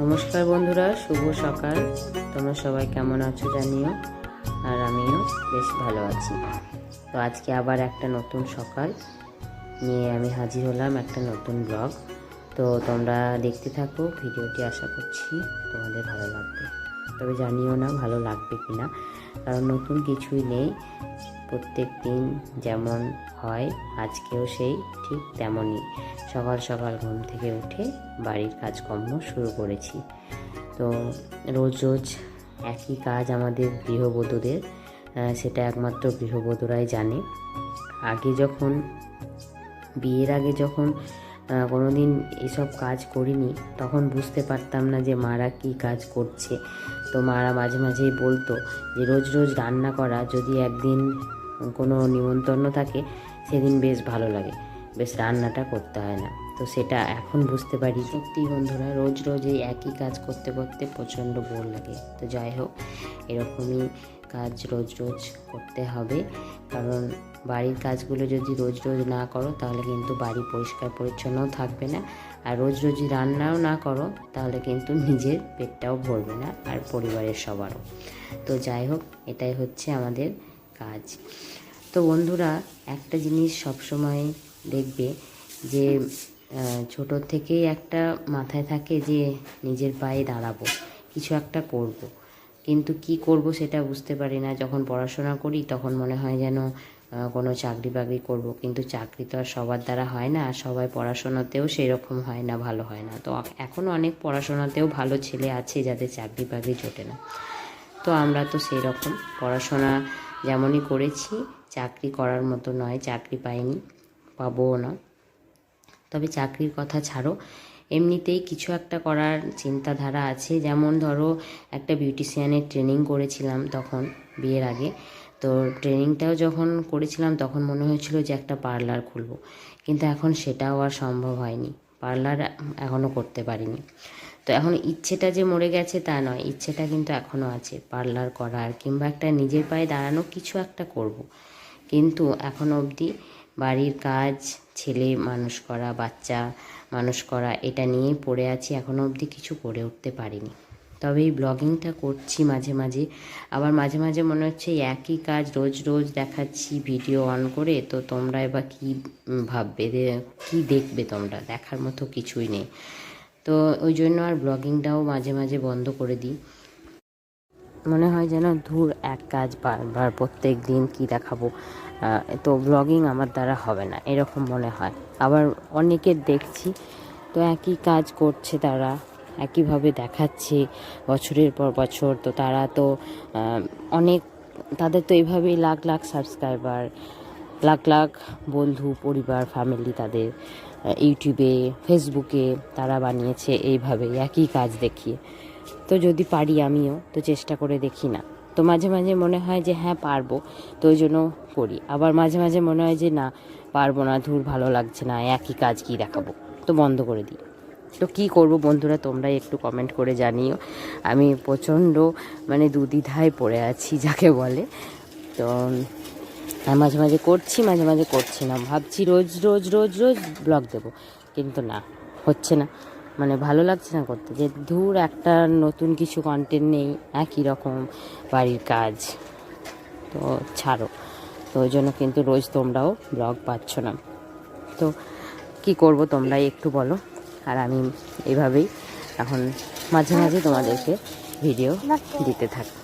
নমস্কার বন্ধুরা, শুভ সকাল। তোমরা সবাই কেমন আছো জানিও, আর আমিও বেশ ভালো আছি। তো আজকে আবার একটা নতুন সকাল নিয়ে আমি হাজির হলাম একটা নতুন ব্লগ। তো তোমরা দেখতে থাকো, ভিডিওটি আশা করছি তোমাদের ভালো লাগবে। তবে জানিও না ভালো লাগবে কি না। কারণ নতুন কিছুই নেই। প্রত্যেক দিন যেমন হয়, আজকেও সেই, ঠিক তেমনই। সকাল সকাল ঘুম থেকে উঠে বাড়ির কাজকর্ম শুরু করেছি। তো রোজ রোজ একই কাজ আমাদের গৃহবধূদের সেটা একমাত্র গৃহবধূরাই জানে। আগে যখন, বিয়ের আগে যখন আহ, কোনোদিন এসব কাজ করিনি তখন বুঝতে পারতাম না যে মারা কী কাজ করছে। তো মারা মাঝে মাঝেই বলতো যে রোজ রোজ রান্না করা যদি একদিন কোনো নিমন্ত্রণ থাকে সেদিন বেশ ভালো লাগে বেশ রান্নাটা করতে হয় না। তো সেটা এখন বুঝতে পারি। সত্যি বন্ধুরা রোজ রোজ এই একই কাজ করতে করতে প্রচণ্ড বোর লাগে। তো যাই হোক এরকমই কাজ রোজ রোজ করতে হবে। কারণ বাড়ির কাজগুলো যদি রোজ রোজ না করো, তাহলে কিন্তু বাড়ি পরিষ্কার পরিচ্ছন্নও থাকবে না। আর রোজ রোজ রান্নাও না করো, তাহলে কিন্তু নিজের পেটটাও ভরবে না আর পরিবারের সবারও। তো যাই হোক, এটাই হচ্ছে আমাদের কাজ। তো বন্ধুরা, একটা জিনিস সবসময় দেখবে যে ছোটোর থেকেই একটা মাথায় থাকে যে, নিজের পায়ে দাঁড়াবো, কিছু একটা করব। কিন্তু কি করব সেটা বুঝতে পারি না। যখন পড়াশোনা করি তখন মনে হয় যেন কোনো চাকরি বাকরি করব। কিন্তু চাকরি তো আর সবার দ্বারা হয় না। আর সবাই পড়াশোনাতেও সেরকম হয় না, ভালো হয় না। তো এখনও অনেক পড়াশোনাতেও ভালো ছেলে আছে যাদের চাকরি বাকরি জোটে না। তো আমরা তো সেই রকম পড়াশোনা যেমনই করেছি, চাকরি করার মতো নয়, চাকরি পাইনি, পাবোও না। তবে চাকরির কথা ছাড়ো। এমনিতেই কিছু একটা করার চিন্তাধারা আছে। যেমন ধরো, একটা বিউটিশিয়ানের ট্রেনিং করেছিলাম তখন, বিয়ের আগে। তো ট্রেনিংটাও যখন করেছিলাম, তখন মনে হয়েছিল যে একটা পার্লার খুলবো। কিন্তু এখন সেটাও আর সম্ভব হয়নি। পার্লার এখনও করতে পারিনি। তো এখন ইচ্ছেটা যে মরে গেছে তা নয়। ইচ্ছেটা কিন্তু এখনও আছে, পার্লার করার। কিংবা একটা নিজের পায়ে দাঁড়ানো কিছু একটা করব। কিন্তু এখন অবধি বাড়ির কাজ, ছেলে, মানুষ করা, বাচ্চা, মানুষ করা, এটা নিয়েই পড়ে আছি। এখনও অবধি কিছু করে উঠতে পারিনি। তবে এই ব্লগিংটা করছি মাঝে মাঝে। আবার মাঝে মাঝে মনে হচ্ছে একই কাজ রোজ রোজ দেখাচ্ছি, ভিডিও অন করে। তো তোমরা এবার কী ভাববে? কী দেখবে তোমরা? দেখার মতো কিছুই নেই। তো ওই জন্য আর ব্লগিংটাও মাঝে মাঝে বন্ধ করে দিই। মনে হয় যেন ধুর এক কাজ বারবার প্রত্যেক দিন কী দেখাবো। তো ব্লগিং আমার দ্বারা হবে না, এরকম মনে হয়। আবার অনেকের দেখছি তো একই কাজ করছে তারা, একইভাবে দেখাচ্ছে বছরের পর বছর। তো তারা তো অনেক, তাদের তো এইভাবেই লাখ লাখ সাবস্ক্রাইবার লাখ লাখ বন্ধু, পরিবার ফ্যামিলি তাদের ইউটিউবে ফেসবুকে তারা বানিয়েছে এইভাবে একই কাজ দেখিয়ে। তো যদি পারি আমিও, তো চেষ্টা করে দেখি না। তো মাঝে মাঝে মনে হয় যে হ্যাঁ পারব। তো ওই জন্য করি। আবার মাঝে মাঝে মনে হয় যে না, পারব না, ধুর ভালো লাগছে না, একই কাজ কি দেখাবো? তো বন্ধ করে দিই। তো কি করব বন্ধুরা, তোমরাই একটু কমেন্ট করে জানিও। আমি প্রচণ্ড মানে দুদিধায় পড়ে আছি, যাকে বলে। তো আর মাঝে মাঝে করছি, মাঝে মাঝে করছি না। ভাবছি রোজ রোজ রোজ রোজ ব্লগ দেবো। কিন্তু না, হচ্ছে না। মানে ভালো লাগছে না করতে যে ধূর একটা নতুন কিছু কন্টেন্ট নেই একই রকম বাড়ির কাজ। তো ছাড়ো। তো ওই জন্য কিন্তু রোজ তোমরাও ব্লগ পাচ্ছ না। তো কি করব তোমরাই একটু বলো। আর আমি এইভাবেই এখন মাঝে মাঝে তোমাদেরকে ভিডিও দিতে থাকি।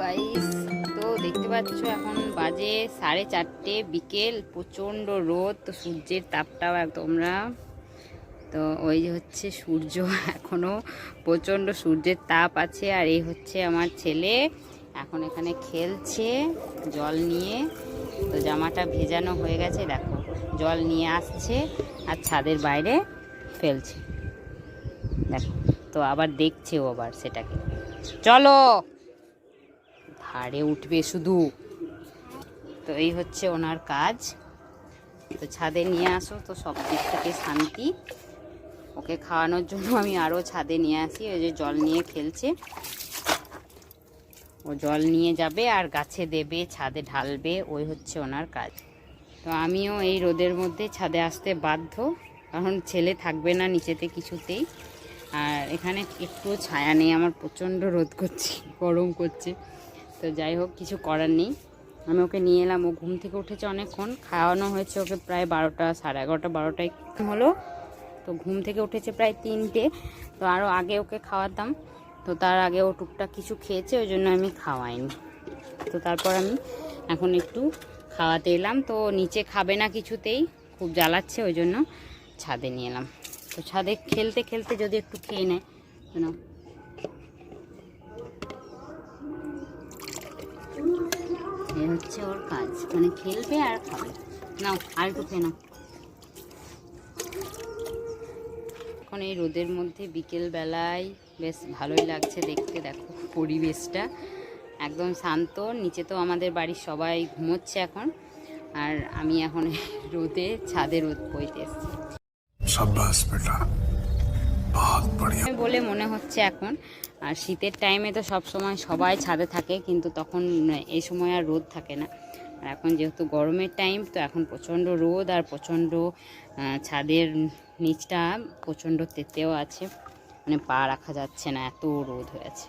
গাইস তো দেখতে পাচ্ছ, এখন বাজে সাড়ে চারটে, বিকেল, প্রচণ্ড রোদ, তো সূর্যের তাপটাও তোমরা। তো ওই যে হচ্ছে সূর্য এখনও প্রচণ্ড সূর্যের তাপ আছে, আর এই হচ্ছে আমার ছেলে। এখন এখানে খেলছে, জল নিয়ে। তো জামাটা ভেজানো হয়ে গেছে, দেখো, জল নিয়ে আসছে, আর ছাদের বাইরে ফেলছে। দেখো, তো আবার দেখছে ও আবার সেটাকে। চলো! ধারে উঠবে শুধু। তো এই হচ্ছে ওনার কাজ। তো ছাদে নিয়ে আসো, তো সব দিক থেকে শান্তি। ওকে খাওয়ানোর জন্য আমি আরও ছাদে নিয়ে আসি, ওই যে জল নিয়ে খেলছে। ও জল নিয়ে যাবে আর গাছে দেবে, ছাদে ঢালবে, ওই হচ্ছে ওনার কাজ। তো আমিও এই রোদের মধ্যে ছাদে আসতে বাধ্য, কারণ ছেলে থাকবে না নিচেতে কিছুতেই। আর এখানে একটু ছায়া নেই, আমার প্রচণ্ড রোদ করছে, গরম করছে। তো যাই হোক, কিছু করার নেই। আমি ওকে নিয়ে এলাম। ও ঘুম থেকে উঠেছে অনেকক্ষণ। খাওয়ানো হয়েছে ওকে প্রায় বারোটা, সাড়ে এগারোটা, বারোটায় হলো। তো ঘুম থেকে উঠেছে প্রায় তিনটে। তো আরও আগে ওকে খাওয়াতাম। তো তার আগে ও টুকটাক কিছু খেয়েছে, ওই জন্য আমি খাওয়াইনি। তো তারপর আমি এখন একটু খাওয়াতে এলাম। তো নিচে খাবে না কিছুতেই, খুব জ্বালাচ্ছে, ওই জন্য ছাদে নিয়ে এলাম। তো ছাদে খেলতে খেলতে যদি একটু খেয়ে নেয় এ হচ্ছে ওর কাজ। মানে খেলবে আর খাবে। আর একটু না এখন এই রোদের মধ্যে বিকেল বেলায় বেশ ভালোই লাগছে দেখতে। দেখো পরিবেশটা একদম শান্ত। নিচে তো আমাদের বাড়ির সবাই ঘুমোচ্ছে এখন। আর আমি এখন রোদে ছাদে রোদ বইতে এসেছি। বলে মনে হচ্ছে এখন আর শীতের টাইমে তো সব সময় সবাই ছাদে থাকে, কিন্তু তখন এই সময় আর রোদ থাকে না। আর এখন যেহেতু গরমের টাইম তো এখন প্রচণ্ড রোদ আর প্রচণ্ড ছাদের নিচটা প্রচণ্ড তেতেও আছে। মানে পা রাখা যাচ্ছে না, এত রোদ হয়েছে